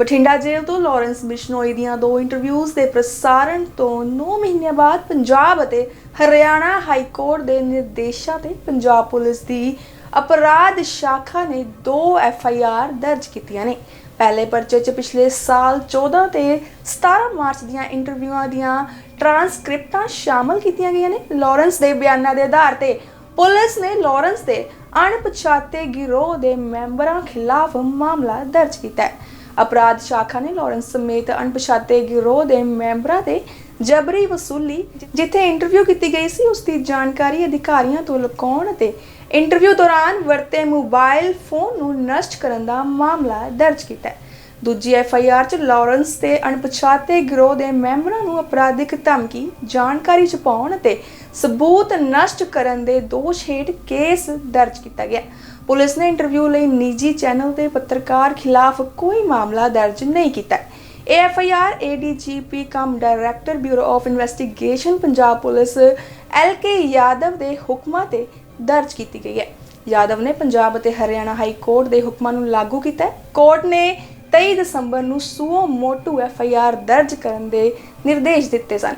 ਬਠਿੰਡਾ ਜੇਲ੍ਹ ਤੋਂ ਲਾਰੈਂਸ ਬਿਸ਼ਨੋਈ ਦੀਆਂ ਦੋ ਇੰਟਰਵਿਊਜ਼ ਦੇ ਪ੍ਰਸਾਰਣ ਤੋਂ 9 ਮਹੀਨਿਆਂ ਬਾਅਦ ਪੰਜਾਬ ਅਤੇ ਹਰਿਆਣਾ ਹਾਈ ਕੋਰਟ ਦੇ ਨਿਰਦੇਸ਼ਾਂ ਤੇ ਪੰਜਾਬ ਪੁਲਿਸ ਦੀ ਅਪਰਾਧ ਸ਼ਾਖਾ ਨੇ ਦੋ ਐਫ ਆਈ ਆਰ ਦਰਜ ਕੀਤੀਆਂ ਨੇ। ਪਹਿਲੇ ਪਰਚੇ 'ਚ ਪਿਛਲੇ ਸਾਲ 14 ਤੇ 17 ਮਾਰਚ ਦੀਆਂ ਇੰਟਰਵਿਊਆਂ ਦੀਆਂ ਟਰਾਂਸਕ੍ਰਿਪਟਾਂ ਸ਼ਾਮਲ ਕੀਤੀਆਂ ਗਈਆਂ ਨੇ। ਲਾਰੈਂਸ ਦੇ ਬਿਆਨਾਂ ਦੇ ਆਧਾਰ ਤੇ ਪੁਲਿਸ ਨੇ ਲਾਰੈਂਸ ਦੇ ਅਣਪਛਾਤੇ ਗਿਰੋਹ ਦੇ ਮੈਂਬਰਾਂ ਖਿਲਾਫ ਮਾਮਲਾ ਦਰਜ ਕੀਤਾ ਹੈ। ਅਪਰਾਧ ਸ਼ਾਖਾ ਨੇ ਲਾਰੈਂਸ ਸਮੇਤ ਅਣਪਛਾਤੇ ਗਿਰੋਹ ਦੇ ਮੈਂਬਰਾਂ ਤੇ ਜਬਰੀ ਵਸੂਲੀ, ਜਿੱਥੇ ਇੰਟਰਵਿਊ ਕੀਤੀ ਗਈ ਸੀ, ਉਸ ਦੀ ਜਾਣਕਾਰੀ ਅਧਿਕਾਰੀਆਂ ਤੋਂ ਲੁਕਾਉਣ ਅਤੇ ਇੰਟਰਵਿਊ ਦੌਰਾਨ ਵਰਤੇ ਮੋਬਾਈਲ ਫੋਨ ਨੂੰ ਨਸ਼ਟ ਕਰਨ ਦਾ ਮਾਮਲਾ ਦਰਜ ਕੀਤਾ ਹੈ। ਦੂਜੀ ਐਫ ਆਈ ਆਰ ਚ ਲਾਰੈਂਸ ਤੇ ਅਣਪਛਾਤੇ ਗਿਰੋਹ ਦੇ ਮੈਂਬਰਾਂ ਨੂੰ ਅਪਰਾਧਿਕ ਧਮਕੀ, ਜਾਣਕਾਰੀ ਛੁਪਾਉਣ ਅਤੇ ਸਬੂਤ ਨਸ਼ਟ ਕਰਨ ਦੇ ਦੋਸ਼ ਹੇਠ ਕੇਸ ਦਰਜ ਕੀਤਾ ਗਿਆ। ਪੁਲਿਸ ਨੇ ਇੰਟਰਵਿਊ ਲਈ ਨਿੱਜੀ ਚੈਨਲ ਤੇ ਪੱਤਰਕਾਰ ਖਿਲਾਫ ਕੋਈ ਮਾਮਲਾ ਦਰਜ ਨਹੀਂ ਕੀਤਾ। ਇਹ F I R ADGP cum director, bureau of investigation, Punjab police, L K Yadav ਦੇ ਹੁਕਮਾਂ ਤੇ ਦਰਜ ਕੀਤੀ ਗਈ ਹੈ। ਯਾਦਵ ਨੇ ਪੰਜਾਬ ਅਤੇ ਹਰਿਆਣਾ ਹਾਈ ਕੋਰਟ ਦੇ ਹੁਕਮਾਂ ਨੂੰ ਲਾਗੂ ਕੀਤਾ ਹੈ। ਕੋਰਟ ਨੇ 23 ਦਸੰਬਰ ਨੂੰ suo motu F I R ਦਰਜ ਕਰਨ ਦੇ ਨਿਰਦੇਸ਼ ਦਿੱਤੇ ਸਨ।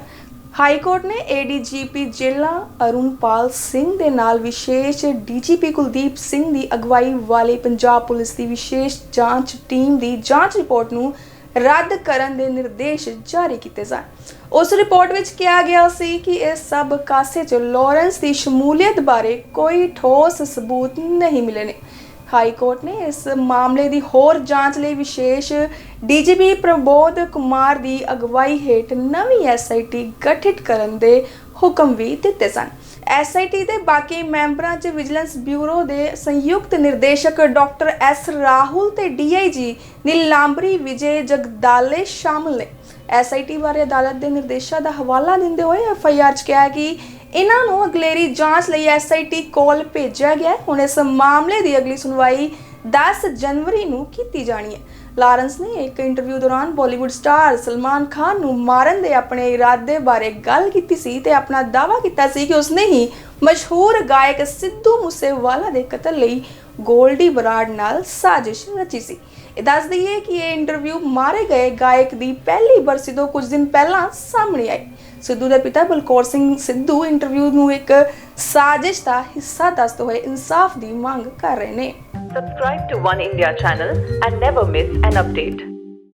ਹਾਈ ਕੋਰਟ ਨੇ ਏਡੀਜੀਪੀ ਜ਼ਿਲ੍ਹਾ ਅਰੁਣਪਾਲ ਸਿੰਘ ਦੇ ਨਾਲ ਵਿਸ਼ੇਸ਼ ਡੀਜੀਪੀ ਕੁਲਦੀਪ ਸਿੰਘ ਦੀ ਅਗਵਾਈ ਵਾਲੀ ਪੰਜਾਬ ਪੁਲਿਸ ਦੀ ਵਿਸ਼ੇਸ਼ ਜਾਂਚ ਟੀਮ ਦੀ ਜਾਂਚ ਰਿਪੋਰਟ ਨੂੰ ਰੱਦ ਕਰਨ ਦੇ ਨਿਰਦੇਸ਼ ਜਾਰੀ ਕੀਤੇ ਸਨ। ਉਸ ਰਿਪੋਰਟ ਵਿੱਚ ਕਿਹਾ ਗਿਆ ਸੀ ਕਿ ਇਹ ਸਭ ਕਾਸੇ 'ਚ ਲਾਰੈਂਸ ਦੀ ਸ਼ਮੂਲੀਅਤ ਬਾਰੇ ਕੋਈ ਠੋਸ ਸਬੂਤ ਨਹੀਂ ਮਿਲੇ ਨੇ। ਹਾਈ ਕੋਰਟ ਨੇ ਇਸ ਮਾਮਲੇ ਦੀ ਹੋਰ ਜਾਂਚ ਲਈ ਵਿਸ਼ੇਸ਼ ਡੀਜੀਪੀ ਪ੍ਰਬੋਧ ਕੁਮਾਰ ਦੀ ਅਗਵਾਈ ਹੇਠ ਨਵੀਂ ਐਸਆਈਟੀ ਗਠਿਤ ਕਰਨ ਦੇ ਹੁਕਮ ਵੀ ਦਿੱਤੇ ਸਨ। ਐਸਆਈਟੀ ਦੇ ਬਾਕੀ ਮੈਂਬਰਾਂ 'ਚ ਵਿਜੀਲੈਂਸ ਬਿਊਰੋ ਦੇ ਸੰਯੁਕਤ ਨਿਰਦੇਸ਼ਕ ਡਾਕਟਰ ਐਸ ਰਾਹੁਲ ਤੇ ਡੀਆਈਜੀ ਨੀਲਾਂਬਰੀ ਵਿਜੇ ਜਗਦਾਲੇ ਸ਼ਾਮਲ ਨੇ। ਐਸਆਈਟੀ ਬਾਰੇ ਅਦਾਲਤ ਦੇ ਨਿਰਦੇਸ਼ਾਂ ਦਾ ਹਵਾਲਾ ਦਿੰਦੇ ਹੋਏ ਐਫਆਈਆਰ 'ਚ ਕਿਹਾ ਕਿ ਇਹਨਾਂ ਨੂੰ ਅਗਲੇਰੀ ਜਾਂਚ ਲਈ ਐਸਆਈਟੀ ਕੋਲ ਭੇਜਿਆ ਗਿਆ ਹੁਣ ਇਸ ਮਾਮਲੇ ਦੀ ਅਗਲੀ ਸੁਣਵਾਈ 10 ਜਨਵਰੀ ਨੂੰ ਕੀਤੀ ਜਾਣੀ ਹੈ। ਲਾਰੈਂਸ ਨੇ ਇੱਕ ਇੰਟਰਵਿਊ ਦੌਰਾਨ ਬਾਲੀਵੁੱਡ ਸਟਾਰ ਸਲਮਾਨ ਖਾਨ ਨੂੰ ਮਾਰਨ ਦੇ ਆਪਣੇ ਇਰਾਦੇ ਬਾਰੇ ਗੱਲ ਕੀਤੀ ਸੀ ਤੇ ਆਪਣਾ ਦਾਅਵਾ ਕੀਤਾ ਸੀ ਕਿ ਉਸਨੇ ਹੀ ਮਸ਼ਹੂਰ ਗਾਇਕ ਸਿੱਧੂ ਮੂਸੇਵਾਲਾ ਦੇ ਕਤਲ ਲਈ ਗੋਲਡੀ ਬਰਾੜ ਨਾਲ ਸਾਜ਼ਿਸ਼ ਰਚੀ ਸੀ। ਇਹ ਦੱਸ ਦਈਏ ਕਿ ਇਹ ਇੰਟਰਵਿਊ ਮਾਰੇ ਗਏ ਗਾਇਕ ਦੀ ਪਹਿਲੀ ਬਰਸੀ ਤੋਂ ਕੁਝ ਦਿਨ ਪਹਿਲਾਂ ਸਾਹਮਣੇ ਆਈ ਸਿੱਧੂ ਦੇ ਪਿਤਾ ਬਲਕੌਰ ਸਿੰਘ ਸਿੱਧੂ ਇੰਟਰਵਿਊ ਨੂੰ ਇੱਕ ਸਾਜ਼ਿਸ਼ ਦਾ ਹਿੱਸਾ ਦੱਸਦੇ ਹੋਏ ਇਨਸਾਫ ਦੀ ਮੰਗ ਕਰ ਰਹੇ ਨੇ Subscribe to One India channel and never miss an update.